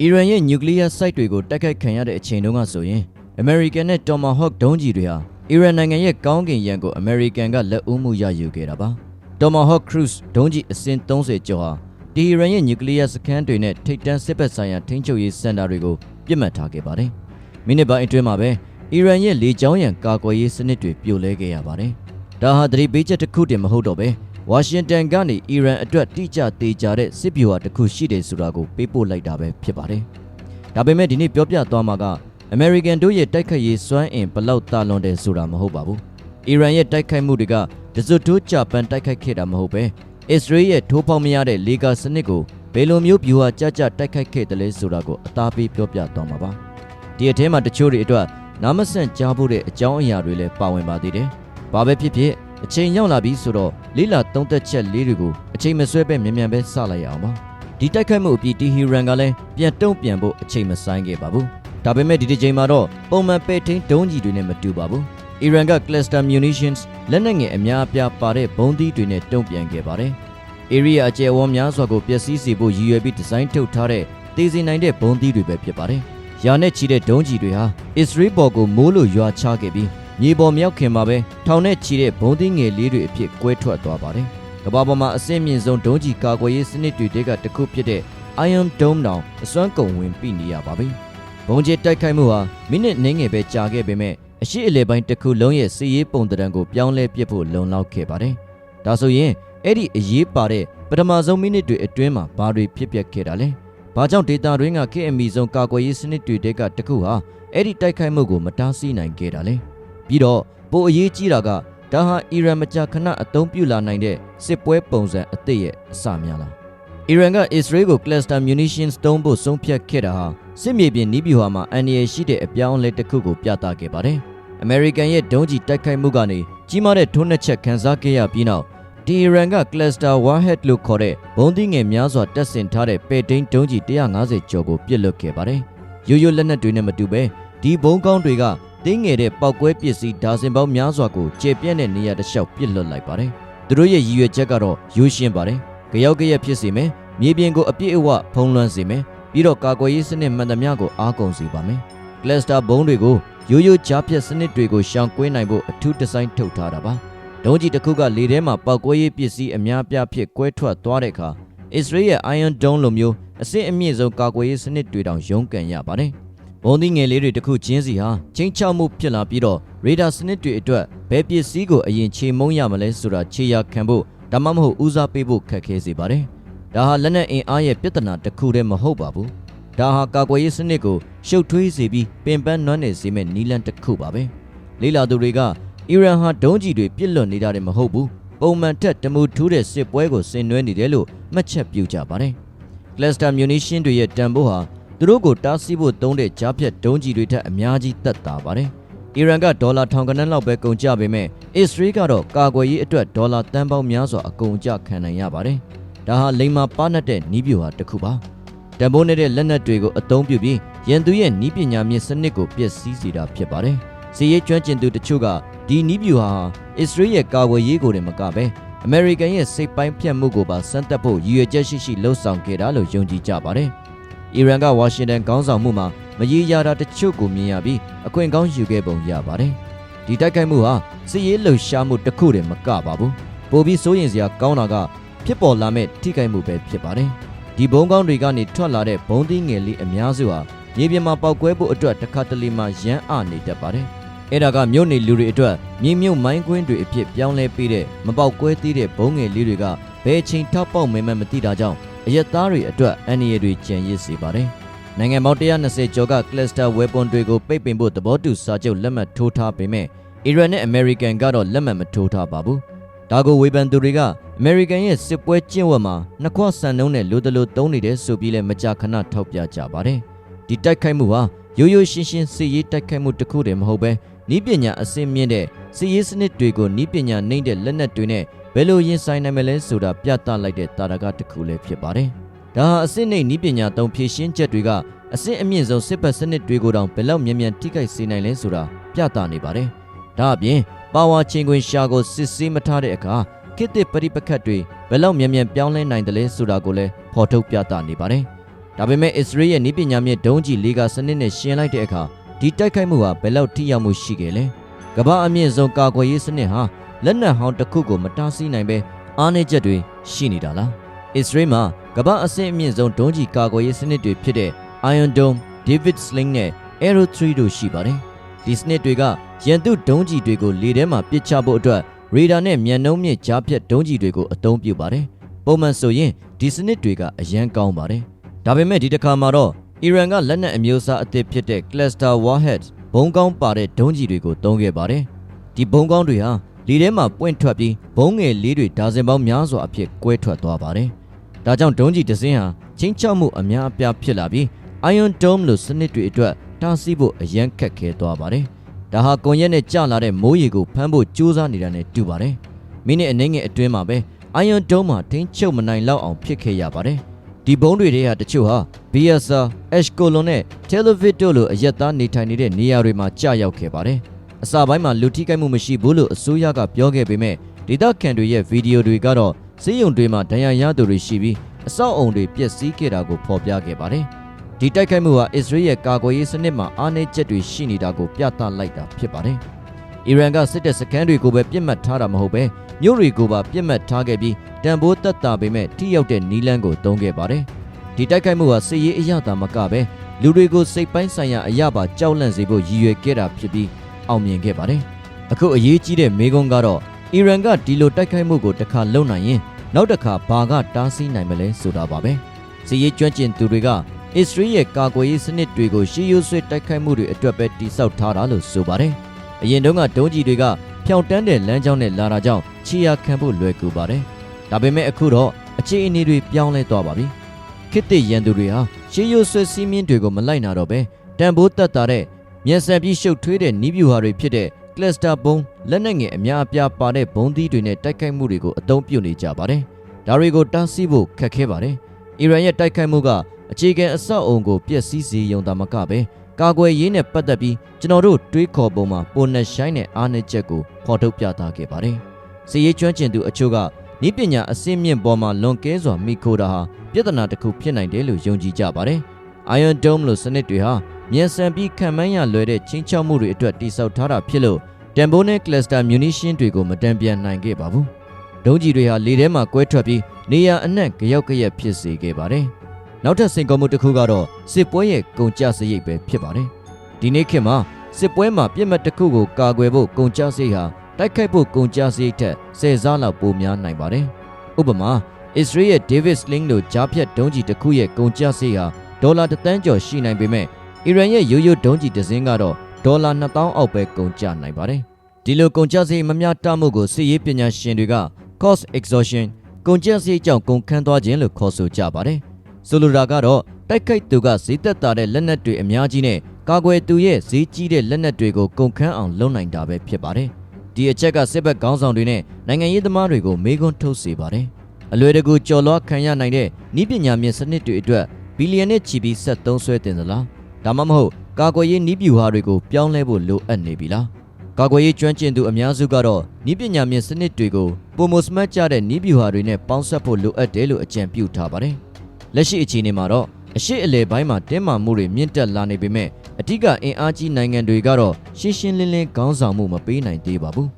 အီရန်ရဲ့နျူကလ িয়ার စိုက်တွေကိုတိုက်ခိုက်ခံရတဲ့အချိန်တုန်းကဆိုရင်အမေရိကန်နဲ့တော်မာဟော့ဒုံးကျည်တွေဟာအီရန်နိုင်ငံရဲ့ကောင်းကင်ယံကိုအမေရိကန်ကလက်ဦးမှုရယူခဲ့တာပါတော်မာဟော့ခရုစ်ဒုံးကျည်အစင်း30ကျော်ဟာတီဟီရန်ရဲ့နျူကလ িয়ার စခန်းတွေနဲ့ထိပ်တန်းစစ်ဘက်ဆိုင်ရာထိန်းချုပ်ရေးစင်တာတွေကိုပြစ်မှတ်ထားခဲ့ပါတယ်မိနစ်ပိုင်းအတွင်းမှာပဲအီရန်ရဲ့လေကြောင်းရန်ကာကွယ်ရေးစနစ်တွေပြိုလဲခဲ့ရပါတယ်ဒါဟာသတိပေးချက်တစ်ခုတည်းမဟုတ်တော့ပဲ ဝါရှင်တန်ကနေအီရန်အတွက်တိကျသေးကြတဲ့စစ်ဗျူဟာတစ်ခုရှိတယ်ဆိုတာကိုပေးပို့လိုက်တာပဲဖြစ်ပါတယ်။ဒါပေမဲ့ဒီနေ့ပြောပြသွားမှာကအမေရိကန်တို့ရဲ့တိုက်ခိုက်ရေးစွမ်းအင်ဘလောက်တာလွန်တယ်ဆိုတာမဟုတ်ပါဘူး။အီရန်ရဲ့တိုက်ခိုက်မှုတွေကဒဇွတ်တိုးဂျပန်တိုက်ခိုက်ခဲ့တာမဟုတ်ပဲအစ္စရေးရဲ့ထိုးပေါက်မရတဲ့လေကာစနစ်ကိုဘယ်လိုမျိုးဗျူဟာကြကြတိုက်ခိုက်ခဲ့တယ်လဲဆိုတာကိုအသားပေးပြောပြသွားမှာပါ။ဒီအထဲမှာတချို့တွေအတွက်နားမဆန့်ကြားဖို့တဲ့အကြောင်းအရာတွေလည်းပါဝင်ပါသေးတယ်။ဘာပဲဖြစ်ဖြစ် အချိန်ရောက်လာပြီဆိုတော့လေးလာသုံးသက်ချက်လေးတွေကိုအချိန်မဆွဲပဲမြန်မြန်ပဲစလိုက်ရအောင်ပါဒီတိုက်ခိုက်မှုအပြီးတီဟီရန်ကလည်းပြန်တုံ့ပြန်ဖို့အချိန်မဆိုင်ခဲ့ပါဘူးဒါပေမဲ့ဒီတစ်ချိန်မှာတော့ပုံမှန်ပဲ့ထိန်ဒုံးကြီးတွေနဲ့မတူပါဘူးအီရန်က cluster munitions လက်နက်ငယ်အများအပြားပါတဲ့ဘုံးသီးတွေနဲ့တုံ့ပြန်ခဲ့ပါတယ်။ area အကျယ်ဝန်းများစွာကိုပျက်စီးစေဖို့ရည်ရွယ်ပြီးဒီဇိုင်းထုတ်ထားတဲ့တည်စီနိုင်တဲ့ဘုံးသီးတွေပဲဖြစ်ပါတယ်။ရာနဲ့ချီတဲ့ဒုံးကြီးတွေဟာ Israel ဘော်ကိုမိုးလို့ရွာချခဲ့ပြီး မြေပေါ်မြောက်ခင်မှာပဲထောင်နဲ့ချီတဲ့ဘုံသီးငယ်လေးတွေအဖြစ်ကွဲထွက်သွားပါတယ်။ကမ္ဘာပေါ်မှာအဆင့်မြင့်ဆုံးဒုံးကြီးကာကွယ်ရေးစနစ်တွေတဲကတစ်ခုဖြစ်တဲ့ Iron Dome တောင်အစွမ်းကုန်ဝင်ပြီနေရပါပြီ။ဘုံကျဲတိုက်ခိုက်မှုဟာမိနစ်နှင်းငယ်ပဲကြာခဲ့ပေမဲ့အရှိအလေပိုင်းတစ်ခုလုံးရဲ့စီးရေးပုံတံကိုပြောင်းလဲပစ်ဖို့လုံလောက်ခဲ့ပါတယ်။ဒါဆိုရင်အဲ့ဒီအရေးပါတဲ့ပထမဆုံးမိနစ်တွေအတွင်းမှာဘာတွေဖြစ်ပျက်ခဲ့တာလဲ။ဘာကြောင့်ဒေတာတွင်းက KMI ဆုံးကာကွယ်ရေးစနစ်တွေတဲကတစ်ခုဟာအဲ့ဒီတိုက်ခိုက်မှုကိုမတားဆီးနိုင်ခဲ့တာလဲ။ ပြီးတော့ပိုအရေးကြီးတာကဒါဟာအီရန်မကြာခဏအသုံးပြုလာနိုင်တဲ့စစ်ပွဲပုံစံအသစ်ရဲ့အစများလားအီရန်ကအစ္စရေးကို cluster munitions သုံးဖို့ဆုံးဖြတ်ခဲ့တာဟာစစ်မြေပြင်နီးဗျူဟာမှာအန်ရယ်ရှိတဲ့အပြောင်းအလဲတစ်ခုကိုပြသခဲ့ပါတယ်။ American ရဲ့ဒုံးကျည်တိုက်ခိုက်မှုကနေကြီးမားတဲ့ထုံးနှက်ချက်ခံစားခဲ့ရပြီးနောက်ဒီအီရန်က cluster warhead လို့ခေါ်တဲ့ဘုံသီးငယ်များစွာတပ်ဆင်ထားတဲ့ပဲ့တိန်းဒုံးကျည်150ကျော်ကိုပစ်လွတ်ခဲ့ပါတယ်။ရိုးရိုးလက်နက်တွေနဲ့မတူပဲဒီဘုံကောင်းတွေက တင်းငယ်တဲ့ပောက်ကွဲပစ္စည်းဒါဇင်ပေါင်းများစွာကိုကျေပြန့်တဲ့နေရာတစ်လျှောက်ပစ်လွတ်လိုက်ပါတယ်။သူတို့ရဲ့ရည်ရွယ်ချက်ကတော့ရိုးရှင်းပါတယ်။ကြောက်ကရက်ဖြစ်စေမယ်။မြေပြင်ကိုအပြည့်အဝဖုံးလွှမ်းစေမယ်။ပြီးတော့ကာကွယ်ရေးစနစ်မှန်သမျှကိုအားကုန်စေပါမယ်။ကလစတာဘုံတွေကိုရိုးရိုးကြားဖြတ်စနစ်တွေကိုရှောင်ကွင်းနိုင်ဖို့အထူးဒီဇိုင်းထုတ်ထားတာပါ။ဒုံးကြီးတစ်ခုကလေထဲမှာပောက်ကွဲရေးပစ္စည်းအများပြားဖြစ်ကွဲထွက်သွားတဲ့အခါအစ္စရေးရဲ့ Iron Dome လိုမျိုးအစစ်အမြင့်ဆုံးကာကွယ်ရေးစနစ်တွေတောင်ရုန်းကန်ရပါတယ်။ ဘုံသီးငယ်လေးတွေတစ်ခုချင်းစီဟာချင်းချောက်မှုဖြစ်လာပြီးတော့ရေဒါစနစ်တွေအတွက်ဘယ်ပစ္စည်းကိုအရင်ခြေမုံရမလဲဆိုတာခြေရခံဖို့ဒါမှမဟုတ်ဦးစားပေးဖို့ခက်ခဲစေပါတယ်။ဒါဟာလက်နက်အင်အားရဲ့ပြဿနာတစ်ခုတည်းမဟုတ်ပါဘူး။ဒါဟာကာကွယ်ရေးစနစ်ကိုရှုပ်ထွေးစေပြီးပင်ပန်းနွမ်းနယ်စေမဲ့နီလန်တစ်ခုပါပဲ။လေးလာသူတွေကအီရန်ဟာဒုံးကျည်တွေပြစ်လွတ်နေတာတွေမဟုတ်ဘူး။ပုံမှန်ထက်တမူထူးတဲ့စစ်ပွဲကိုဆင်နွှဲနေတယ်လို့မှတ်ချက်ပြုကြပါတယ်။ Cluster munition တွေရဲ့တန်ဖိုးဟာ သူတို့ကိုတားဆီးဖို့သုံးတဲ့ကြားဖြတ်ဒုံးကျည်တွေထက်အများကြီးသက်သာပါတယ်။အီရန်ကဒေါ်လာထောင်ကနန်းလောက်ပဲကုန်ကျပေမဲ့အစ္စရေးကတော့ကာကွယ်ရေးအတွက်ဒေါ်လာတန်ပေါင်းများစွာအကုန်ကျခံနိုင်ရပါတယ်။ဒါဟာလိမ္မာပါနတ်တဲ့နီးပြူဟာတစ်ခုပါ။တန်ဖိုးနေတဲ့လက်နက်တွေကိုအသုံးပြုပြီးရန်သူရဲ့နီးပညာမြင့်စနစ်ကိုပျက်စီးစေတာဖြစ်ပါတယ်။စီရေးကျွမ်းကျင်သူတချို့ကဒီနီးပြူဟာအစ္စရေးရဲ့ကာကွယ်ရေးကိုတည်းမကပဲအမေရိကန်ရဲ့စိတ်ပိုင်းဖြတ်မှုကိုပါစမ်းသပ်ဖို့ရည်ရွယ်ချက်ရှိရှိလှုံ့ဆော်ခဲ့တာလို့ယုံကြည်ကြပါတယ်။ အီရန်ကဝါရှင်တန်ခေါင်းဆောင်မှုမှာမရေရာတာတချို့ကိုမြင်ရပြီးအခွင့်ကောင်းယူခဲ့ပုံရပါတယ်။ဒီတိုက်ခိုက်မှုဟာစစ်ရေးလှုပ်ရှားမှုတစ်ခုတည်းမကပါဘူး။ပိုပြီးစိုးရင်စရာကောင်းတာကဖြစ်ပေါ်လာမဲ့ထိခိုက်မှုပဲဖြစ်ပါတယ်။ဒီဘုံကောင်းတွေကနေထွက်လာတဲ့ဘုံသီးငယ်လေးအများစုဟာမြေပြင်မှာပောက်ကွဲဖို့အတွက်တစ်ခါတလေမှရမ်းအနေတတ်ပါတယ်။အဲ့ဒါကမြို့နေလူတွေအတွက်မြေမြုပ်မိုင်းကွင်းတွေအဖြစ်ပြောင်းလဲပေးတဲ့မပေါက်ကွဲသေးတဲ့ဘုံငယ်လေးတွေကဘယ်ချိန်ထောက်ပေါက်မဲမဲမသိတာကြောင့် အရက်သားတွေအတွက်အန္တရာယ်တွေကျန်ရစ်စေပါတယ်။နိုင်ငံပေါင်း120ကျော်က cluster weapon တွေကိုပိတ်ပင်ဖို့သဘောတူစာချုပ်လက်မှတ်ထိုးထားပေမဲ့အီရန်နဲ့အမေရိကန်ကတော့လက်မှတ်မထိုးထားပါဘူး။ဒါကိုဝေဖန်သူတွေကအမေရိကန်ရဲ့စစ်ပွဲကျင့်ဝတ်မှာနှစ်ခွဆန်နှုံးနဲ့လိုတလိုသုံးနေတယ်ဆိုပြီးလဲမကြာခဏထောက်ပြကြပါတယ်။ဒီတိုက်ခိုက်မှုဟာရိုးရိုးရှင်းရှင်းစစ်ရေးတိုက်ခိုက်မှုတစ်ခုတည်းမဟုတ်ပဲဤပညာအစင်းမြင့်တဲ့စစ်ရေးစနစ်တွေကိုဤပညာနှိမ့်တဲ့လက်နက်တွေနဲ့ ဘယ်လိုရင်ဆိုင်နိုင်မလဲဆိုတာပြသလိုက်တဲ့တာရကတစ်ခုလည်းဖြစ်ပါတယ်။ဒါဟာအစစ်နှိမ့်ဤပညာသုံးဖြည့်ရှင်းချက်တွေကအစစ်အမြင့်ဆုံးစစ်ဘက်စနစ်တွေကိုတောင်ဘယ်လောက်မြန်မြန်ထိခိုက်စေနိုင်လဲဆိုတာပြသနေပါတယ်။ဒါအပြင်ပါဝါချင်းခွင်ရှာကိုစစ်ဆေးမထားတဲ့အခါခေတ်သစ်ပရိပခတ်တွေဘယ်လောက်မြန်မြန်ပြောင်းလဲနိုင်တယ်လဲဆိုတာကိုလည်းဖော်ထုတ်ပြသနေပါတယ်။ဒါပေမဲ့အစ္စရေးရဲ့နိပညာမြင့်ဒုံးကျည်လေးကစနစ်နဲ့ရှင်းလိုက်တဲ့အခါဒီတိုက်ခိုက်မှုဟာဘယ်လောက်ထိရောက်မှုရှိခဲ့လဲကမ္ဘာအမြင့်ဆုံးကာကွယ်ရေးစနစ်ဟာ လက်နက်ဟောင်းတစ်ခုကိုမတားဆီးနိုင်ပဲအားနည်းချက်တွေရှိနေတာလားအစ္စရေးမှာကမ္ဘာအဆင့်အမြင့်ဆုံးဒုံးကျည်ကာကွယ်ရေးစနစ်တွေဖြစ်တဲ့ Iron Dome, David Sling နဲ့ Arrow 3တို့ရှိပါတယ်ဒီစနစ်တွေကရန်သူဒုံးကျည်တွေကိုလေထဲမှာပစ်ချဖို့အတွက်ရေဒါနဲ့မြန်နှုံးမြင့်ကြားဖြတ်ဒုံးကျည်တွေကိုအသုံးပြုပါတယ်ပုံမှန်ဆိုရင်ဒီစနစ်တွေကအရန်ကောင်းပါတယ်ဒါပေမဲ့ဒီတစ်ခါမှာတော့အီရန်ကလက်နက်အမျိုးအစားအသစ်ဖြစ်တဲ့ Cluster Warhead ဘုံကောင်းပါတဲ့ဒုံးကျည်တွေကိုသုံးခဲ့ပါတယ်ဒီဘုံကောင်းတွေဟာ လေထဲမှာပွင့်ထွက်ပြီးဘုံငယ်လေးတွေဒါဇင်ပေါင်းများစွာအဖြစ်ကွဲထွက်သွားပါတယ်ဒါကြောင့်ဒုံးကျည်တစ်စင်းဟာချင်းချောက်မှုအများအပြားဖြစ်လာပြီး Iron Dome လို့စနစ်တွေအတွက်တားဆီးဖို့အရန်ခက်ခဲသွားပါတယ်။ဒါဟာကွန်ရက်နဲ့ကြာလာတဲ့မိုးရေကိုဖမ်းဖို့ကြိုးစားနေတာနဲ့တူပါတယ်။မိနစ်အနည်းငယ်အတွင်းမှာပဲ Iron Dome မှာထိန်းချုပ်မနိုင်လောက်အောင်ဖြစ်ခဲ့ရပါတယ်။ဒီဘုံတွေတွေဟာတချို့ဟာ Bielsa, Ashkelon နဲ့ Tel Aviv တို့လိုအရက်သားနေထိုင်နေတဲ့နေရာတွေမှာကြာရောက်ခဲ့ပါတယ်။ အစပိုင်းမှာလူထိခိုက်မှုမရှိဘူးလို့အစိုးရကပြောခဲ့ပေမဲ့ဒေသခံတွေရဲ့ဗီဒီယိုတွေကတော့စေယုံတွေမှာဒဏ်ရာရသူတွေရှိပြီးအဆောက်အုံတွေပျက်စီးခဲ့တာကိုဖော်ပြခဲ့ပါတယ်။ဒီတိုက်ခိုက်မှုဟာအစ္စရေးရဲ့ကာကွယ်ရေးစနစ်မှာအားနည်းချက်တွေရှိနေတာကိုပြသလိုက်တာဖြစ်ပါတယ်။အီရန်ကစစ်တပ်စခန်းတွေကိုပဲပြစ်မှတ်ထားတာမဟုတ်ပဲမြို့တွေကိုပါပြစ်မှတ်ထားခဲ့ပြီးတန်ဖိုးတက်တာပေမဲ့ထိရောက်တဲ့နီလန်းကိုသုံးခဲ့ပါတယ်။ဒီတိုက်ခိုက်မှုဟာစစ်ရေးအရသာမကပဲလူတွေကိုစိတ်ပိုင်းဆိုင်ရာအရာပါကြောက်လန့်စေဖို့ရည်ရွယ်ခဲ့တာဖြစ်ပြီး အောင်မြင်ခဲ့ပါတယ်။အခုအရေးကြီးတဲ့မေးခွန်းကတော့အီရန်ကဒီလိုတိုက်ခိုက်မှုကိုတစ်ခါလုပ်နိုင်ရင်နောက်တစ်ခါဘာကတားဆီးနိုင်မလဲဆိုတာပါပဲ။စစ်ရေးကျွမ်းကျင်သူတွေကအစ္စရေးရဲ့ကာကွယ်ရေးစနစ်တွေကိုရှေးရိုးဆွေးတိုက်ခိုက်မှုတွေအတွက်ပဲတိစောက်ထားတာလို့ဆိုပါတယ်။အရင်တုန်းကဒုံးကျည်တွေကဖြောင်တန်းတဲ့လမ်းကြောင်းနဲ့လာတာကြောင့်ခြေရခံဖို့လွယ်ကူပါတယ်။ဒါပေမဲ့အခုတော့အခြေအနေတွေပြောင်းလဲသွားပါပြီ။ခေတ်သစ်ရန်သူတွေဟာရှေးရိုးဆွေးစီးမြင့်တွေကိုမလိုက်နာတော့ပဲတန်ဖိုးတက်တာတဲ့ မျက်စံပြီးရှုပ်ထွေးတဲ့နီးဗျူဟာတွေဖြစ်တဲ့ cluster ဘုံလက်နက်ငယ်အများအပြားပါတဲ့ဘုံသီးတွေနဲ့တိုက်ခိုက်မှုတွေကိုအသုံးပြုနေကြပါတယ်။ဒါတွေကိုတားဆီးဖို့ခက်ခဲပါတယ်။အီရန်ရဲ့တိုက်ခိုက်မှုကအခြေခံအဆောက်အုံကိုပျက်စီးစေရုံသာမကပဲကာကွယ်ရေးနဲ့ပတ်သက်ပြီးကျွန်တော်တို့တွေးခေါ်ပုံမှာပုံနဲ့ရှိုင်းတဲ့အားနည်းချက်ကိုဖော်ထုတ်ပြသခဲ့ပါတယ်။စီရေးကျွမ်းကျင်သူအချို့ကဤပညာအစင်းမြင့်ပေါ်မှာလွန်ကဲစွာမိခိုတာဟာပြဿနာတစ်ခုဖြစ်နိုင်တယ်လို့ယုံကြည်ကြပါတယ်။ Iron Dome လို့စနစ်တွေဟာ မြန်ဆန်ပြီးခံမှန်းရလွယ်တဲ့ချင်းချောက်မှုတွေအတွက်တိစောက်ထားတာဖြစ်လို့တန်ဖိုးနဲ့ cluster munition တွေကိုမတန်ပြန်နိုင်ခဲ့ပါဘူး။ဒုံးကျည်တွေဟာလေထဲမှာကွဲထွက်ပြီးနေရာအနှံ့ကြောက်ကြရက်ဖြစ်စေခဲ့ပါတယ်။နောက်ထပ်စိန်ခေါ်မှုတစ်ခုကတော့စစ်ပွဲရဲ့ကုန်ကျစရိတ်ပဲဖြစ်ပါတယ်။ဒီနေ့ခေတ်မှာစစ်ပွဲမှာပြစ်မှတ်တစ်ခုကိုကာကွယ်ဖို့ကုန်ကျစရိတ်ဟာတိုက်ခိုက်ဖို့ကုန်ကျစရိတ်ထက်ဆယ်ဆလောက်ပိုများနိုင်ပါတယ်။ဥပမာအစ္စရေးရဲ့ David Sling လိုကြားဖြတ်ဒုံးကျည်တစ်ခုရဲ့ကုန်ကျစရိတ်ဟာဒေါ်လာတစ်သန်းကျော်ရှိနိုင်ပေမဲ့ အီရန်ရဲ့ရိုးရိုးဒုံးကျည်တစ်စင်းကတော့ဒေါ်လာ2000အောက်ပဲကုန်ကျနိုင်ပါတယ်။ဒီလိုကုန်ကျစရိတ်မမျှတမှုကိုစစ်ရေးပညာရှင်တွေက cost exhaustion ကုန်ကျစရိတ်ကြောင့်ကုန်ခန်းသွားခြင်းလို့ခေါ်ဆိုကြပါတယ်။ဆိုလိုတာကတော့တိုက်ခိုက်သူကဈေးသက်သာတဲ့လက်နက်တွေအများကြီးနဲ့ကာကွယ်သူရဲ့ဈေးကြီးတဲ့လက်နက်တွေကိုကုန်ခန်းအောင်လုပ်နိုင်တာပဲဖြစ်ပါတယ်။ဒီအချက်ကစစ်ဘက်ခေါင်းဆောင်တွေနဲ့နိုင်ငံရေးသမားတွေကိုမေးခွန်းထုတ်စေပါတယ်။အလွယ်တကူကြော်လွှားခံရနိုင်တဲ့ဤပညာမြင့်စနစ်တွေအတွက်ဘီလီယံနဲ့ချီပြီးဆက်သုံးဆွဲတင်သလား။ ဒါမှမဟုတ်ကာကွယ်ရေးနည်းဗျူဟာတွေကိုပြောင်းလဲဖို့လိုအပ်နေပြီလားကာကွယ်ရေးကျွမ်းကျင်သူအများစုကတော့နည်းပညာမြင့်စနစ်တွေကိုပုံမစမတ်ကြတဲ့နည်းဗျူဟာတွေနဲ့ပေါင်းစပ်ဖို့လိုအပ်တယ်လို့အကြံပြုထားပါတယ်လက်ရှိအခြေအနေမှာတော့အရှိအလေပိုင်းမှာတင်းမာမှုတွေမြင့်တက်လာနေပေမဲ့အထူးကအင်အားကြီးနိုင်ငံတွေကတော့ရှင်းရှင်းလင်းလင်းခေါင်းဆောင်မှုမပေးနိုင်သေးပါဘူး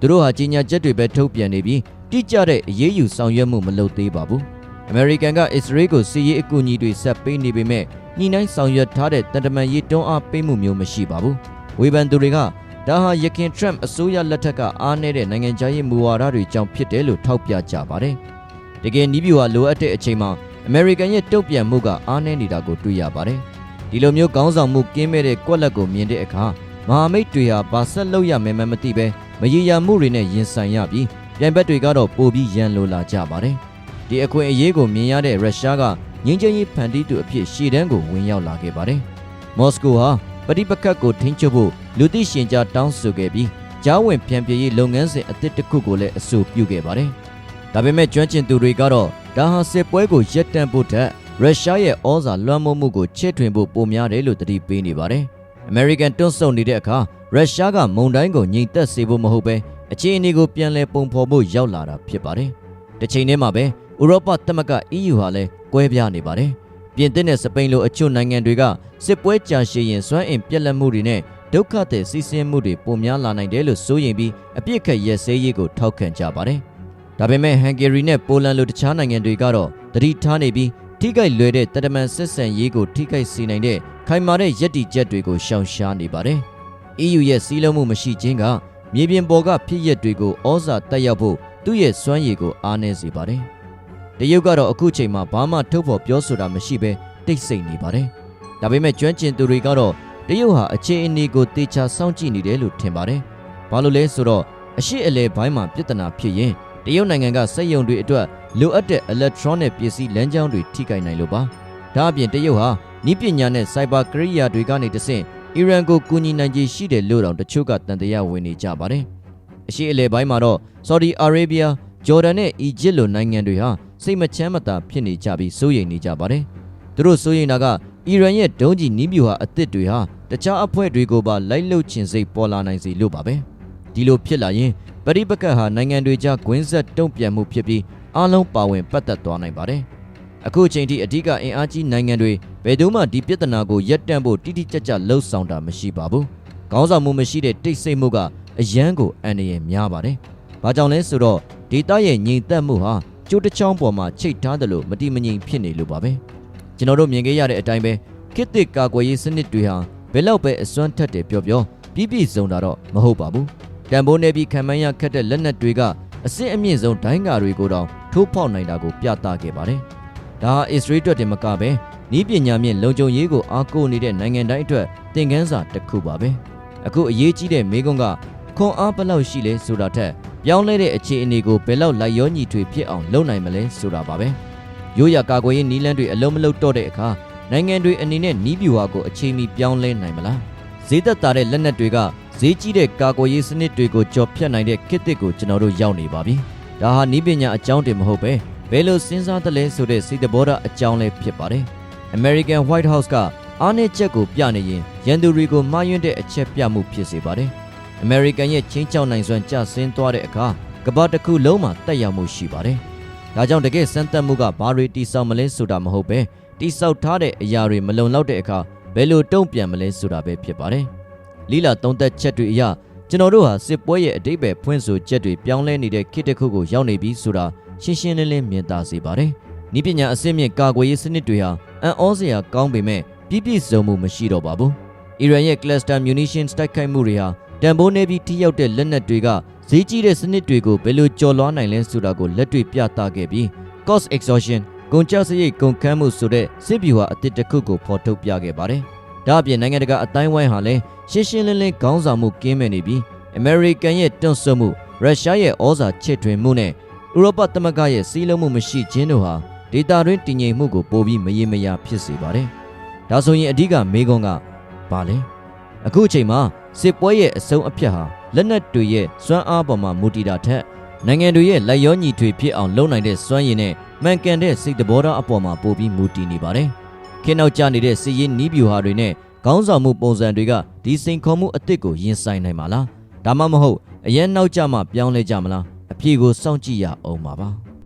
သူတို့ဟာကြီးညာချက်တွေပဲထုတ်ပြန်နေပြီးတိကျတဲ့အရေးယူဆောင်ရွက်မှုမလုပ်သေးပါဘူးအမေရိကန်ကအစ္စရေးကိုစီးရေးအကူအညီတွေဆက်ပေးနေပေမဲ့ ညှိနှိုင်းဆောင်ရွက်ထားတဲ့တန်တမန်ရေးတွန်းအားပေးမှုမျိုးမရှိပါဘူးဝေဖန်သူတွေကဒါဟာယခင် Trump အစိုးရလက်ထက်ကအားနည်းတဲ့နိုင်ငံခြားရေးမူဝါဒတွေကြောင့်ဖြစ်တယ်လို့ထောက်ပြကြပါတယ်တကယ်နီးဗျူဟာလိုအပ်တဲ့အချိန်မှာအမေရိကန်ရဲ့တုံ့ပြန်မှုကအားနည်းနေတာကိုတွေ့ရပါတယ်ဒီလိုမျိုးကောင်းဆောင်မှုကင်းမဲ့တဲ့ကွက်လက်ကိုမြင်တဲ့အခါမဟာမိတ်တွေဟာဘာဆက်လုပ်ရမယ်မှမသိပဲမရေရာမှုတွေနဲ့ရင်ဆိုင်ရပြီးပြိုင်ဘက်တွေကတော့ပိုပြီးရန်လိုလာကြပါတယ်ဒီအခွင့်အရေးကိုမြင်ရတဲ့ရုရှားက ငင်းချင်းရေးဖန်တီးသူအဖြစ်ရှေ့တန်းကိုဝင်ရောက်လာခဲ့ပါတယ်။မော်စကိုဟာပဋိပက္ခကိုထိန်းချုပ်ဖို့လူသိရှင်ကြားတောင်းဆိုခဲ့ပြီးကြားဝင်ပြန်ပြေးရေးလုပ်ငန်းစဉ်အသစ်တစ်ခုကိုလည်းအဆိုပြုခဲ့ပါတယ်။ဒါပေမဲ့ကျွမ်းကျင်သူတွေကတော့ဒါဟာစစ်ပွဲကိုရပ်တန့်ဖို့ထက်ရုရှားရဲ့ဩဇာလွှမ်းမိုးမှုကိုချဲ့ထွင်ဖို့ပိုများတယ်လို့တတိပေးနေပါတယ်။ American တွန်းဆုံနေတဲ့အခါရုရှားကမုံတိုင်းကိုငြိမ်သက်စေဖို့မဟုတ်ပဲအခြေအနေကိုပြန်လည်ပုံဖော်ဖို့ရောက်လာတာဖြစ်ပါတယ်။တစ်ချိန်တည်းမှာပဲ ဥရောပသမဂ္ဂ EU ဟာလည်းကွဲပြားနေပါတယ်။ပြပြင်သစ်နဲ့စပိန်လိုအချို့နိုင်ငံတွေကစစ်ပွဲကြာရှည်ရင်စွမ်းအင်ပြက်လက်မှုတွေနဲ့ဒုက္ခသည်စီးဆင်းမှုတွေပိုများလာနိုင်တယ်လို့စိုးရိမ်ပြီးအပြစ်ခတ်ရက်စဲရေးကိုထောက်ခံကြပါတယ်။ဒါပေမဲ့ဟန်ဂေရီနဲ့ပိုလန်လိုတခြားနိုင်ငံတွေကတော့တတိထားနေပြီးထိခိုက်လွယ်တဲ့တရမန်ဆက်ဆံရေးကိုထိခိုက်စေနိုင်တဲ့ခိုင်မာတဲ့ရည်တည်ချက်တွေကိုရှောင်ရှားနေပါတယ်။ EU ရဲ့စီးလုံးမှုမရှိခြင်းကမြေပြင်ပေါ်ကဖြစ်ရက်တွေကိုဩဇာတက်ရောက်ဖို့သူ့ရဲ့စွမ်းရည်ကိုအားနည်းစေပါတယ်။ တရုတ်ကတော့အခုချိန်မှာဘာမှထုတ်ဖော်ပြောဆိုတာမရှိဘဲတိတ်ဆိတ်နေပါတယ်။ဒါပေမဲ့ကျွမ်းကျင်သူတွေကတော့တရုတ်ဟာအခြေအနေကိုတေချာစောင့်ကြည့်နေတယ်လို့ထင်ပါတယ်။ဘာလို့လဲဆိုတော့အရှိအလဲဘိုင်းမှာပြဿနာဖြစ်ရင်တရုတ်နိုင်ငံကစက်ယုံတွေအတွက်လိုအပ်တဲ့ electronic ပစ္စည်းလမ်းကြောင်းတွေထိခိုက်နိုင်လို့ပါ။ဒါအပြင်တရုတ်ဟာဤပညာနဲ့ cyber ကရိယာတွေကနေတဆင့်အီရန်ကိုကူညီနိုင်ခြေရှိတယ်လို့တောင်တချို့ကတန်တရားဝင်နေကြပါတယ်။အရှိအလဲဘိုင်းမှာတော့ Saudi Arabia, Jordan နဲ့ Egypt လိုနိုင်ငံတွေဟာစိတ်မချမ်းမသာဖြစ်နေကြပြီးစိုးရိမ်နေကြပါတယ်။သူတို့စိုးရိမ်တာကအီရန်ရဲ့ဒုံးကျည်နီးပြူဟာအသစ်တွေဟာတခြားအဖွဲ့တွေကိုပါလိုက်လုချင်စိတ်ပေါ်လာနိုင်စေလို့ပါပဲ။ဒီလိုဖြစ်လာရင်ပရိပကတ်ဟာနိုင်ငံတွေကြားဂွင်းဆက်တုံ့ပြန်မှုဖြစ်ပြီးအားလုံးပါဝင်ပတ်သက်သွားနိုင်ပါတယ်။အခုအချိန်ထိအဓိကအင်အားကြီးနိုင်ငံတွေဘယ်သူမှဒီပြဿနာကိုရပ်တန့်ဖို့တိတိကျကျလှုံ့ဆော်တာမရှိပါဘူး။ခေါင်းဆောင်မှုမရှိတဲ့တိတ်ဆိတ်မှုကအယမ်းကိုအန္တရာယ်များပါတယ်။ဘာကြောင့်လဲဆိုတော့ ဒေတာရဲ့ငြိမ်သက်မှုဟာကျိုးတစ်ချောင်းပေါ်မှာချိတ်ထားတယ်လို့မတိမငြိမ်ဖြစ်နေလို့ပါပဲ။ကျွန်တော်တို့မြင်ခဲ့ရတဲ့အတိုင်းပဲခေတ်သစ်ကာကွယ်ရေးစနစ်တွေဟာဘယ်လောက်ပဲအစွမ်းထက်တယ်ပြောပြောပြည့်ပြည့်စုံတာတော့မဟုတ်ပါဘူး။တန်ဖိုးနေပြီးခံမှန်းရခက်တဲ့လက်နက်တွေကအစစ်အမြင့်ဆုံးဒိုင်းကာတွေကိုတောင်ထိုးဖောက်နိုင်တာကိုပြသခဲ့ပါတယ်။ဒါဟာအစ္စရေးအတွက်တင်မကပဲဤပညာမြင့်လုံခြုံရေးကိုအားကိုးနေတဲ့နိုင်ငံတိုင်းအတွက်သင်ခန်းစာတစ်ခုပါပဲ။အခုအရေးကြီးတဲ့မေးခွန်းကခွန်အားဘယ်လောက်ရှိလဲဆိုတာထက် ပြောင်းလဲတဲ့အခြေအနေကိုဘယ်လောက်လိုက်ရောညီထွေဖြစ်အောင်လုပ်နိုင်မလဲဆိုတာပါပဲ။ရိုးရာကာကွယ်ရေးနည်းလမ်းတွေအလုံးမလုံးတော့တဲ့အခါနိုင်ငံတွေအနေနဲ့နီးပြူဟာကိုအချိန်မီပြောင်းလဲနိုင်မလား။ဈေးသက်သာတဲ့လက်နက်တွေကဈေးကြီးတဲ့ကာကွယ်ရေးစနစ်တွေကိုကြော်ဖြတ်နိုင်တဲ့ခေတ်သစ်ကိုကျွန်တော်တို့ရောက်နေပါပြီ။ဒါဟာနီးပညာအကြောင်းတင်မဟုတ်ပဲဘယ်လိုစဉ်းစားသလဲဆိုတဲ့စိတ်တဘောဓာတ်အကြောင်းလည်းဖြစ်ပါတယ်။ American White House ကအားနည်းချက်ကိုပြနေရင်ရန်သူတွေကိုမှားယွင်းတဲ့အချက်ပြမှုဖြစ်စေပါတယ်။ American ရဲ့ချင်းချောက်နိုင်စွမ်းကျဆင်းသွားတဲ့အခါကမ္ဘာတစ်ခုလုံးမှာတက်ရောက်မှုရှိပါတယ်။ဒါကြောင့်တကယ်စမ်းသပ်မှုကဘာတွေတိဆောက်မလဲဆိုတာမဟုတ်ပဲတိဆောက်ထားတဲ့အရာတွေမလုံလောက်တဲ့အခါဘယ်လိုတုံ့ပြန်မလဲဆိုတာပဲဖြစ်ပါတယ်။လီလာသုံးသက်ချက်တွေအရကျွန်တော်တို့ဟာစစ်ပွဲရဲ့အတိတ်ပဲဖွင့်ဆိုချက်တွေပြောင်းလဲနေတဲ့ခေတ်တစ်ခုကိုရောက်နေပြီဆိုတာရှင်းရှင်းလင်းလင်းမြင်သာစေပါတယ်။ဤပညာအစစ်မြင့်ကာကွယ်ရေးစနစ်တွေဟာအံ့ဩစရာကောင်းပေမဲ့ပြည့်ပြည့်စုံမှုမရှိတော့ပါဘူး။ အီရန်ရဲ့ cluster munitions တိုက်ခိုက်မှုတွေဟာတန်ဖိုးနေပြီးထိရောက်တဲ့လက်နက်တွေကဈေးကြီးတဲ့စနစ်တွေကိုဘယ်လိုကျော်လွှားနိုင်လဲဆိုတာကိုလက်တွေ့ပြသခဲ့ပြီး cost exhaustion ကုန်ကျစရိတ်ကုန်ခန်းမှုဆိုတဲ့စစ်ဗျူဟာအသစ်တစ်ခုကိုဖော်ထုတ်ပြခဲ့ပါတယ်။ဒါအပြင်နိုင်ငံတကာအတိုင်းဝိုင်းဟာလည်းရှင်းရှင်းလင်းလင်းခေါင်းဆောင်မှုကင်းမဲ့နေပြီး American ရဲ့တွန့်ဆုတ်မှုရုရှားရဲ့ဩဇာချစ်ထွင်မှုနဲ့ဥရောပသမဂ္ဂရဲ့စီးလုံးမှုမရှိခြင်းတို့ဟာဒေတာတွင်းတည်ငြိမ်မှုကိုပိုပြီးမရေမရာဖြစ်စေပါတယ်။ဒါဆိုရင်အဓိကမေးခွန်းက ဘာလဲ။အခုအချိန်မှာစစ်ပွဲရဲ့အဆုံးအဖြတ်ဟာလက်နက်တွေရဲ့စွမ်းအားပေါ်မှာမူတည်တာထက်နိုင်ငံတွေရဲ့လက်ရောညီထွေဖြစ်အောင်လုပ်နိုင်တဲ့စွမ်းရည်နဲ့မှန်ကန်တဲ့စိတ်တဘောထားအပေါ်မှာပိုပြီးမူတည်နေပါတယ်။ခင်းနောက်ကျနေတဲ့စစ်ရေးနီးဗျူဟာတွေနဲ့ခေါင်းဆောင်မှုပုံစံတွေကဒီစိန်ခေါ်မှုအစ်စ်ကိုရင်ဆိုင်နိုင်မှာလား။ဒါမှမဟုတ်အရင်နောက်ကျမှပြောင်းလဲကြမလား။အဖြေကိုစောင့်ကြည့်ရအောင်ပါပါ။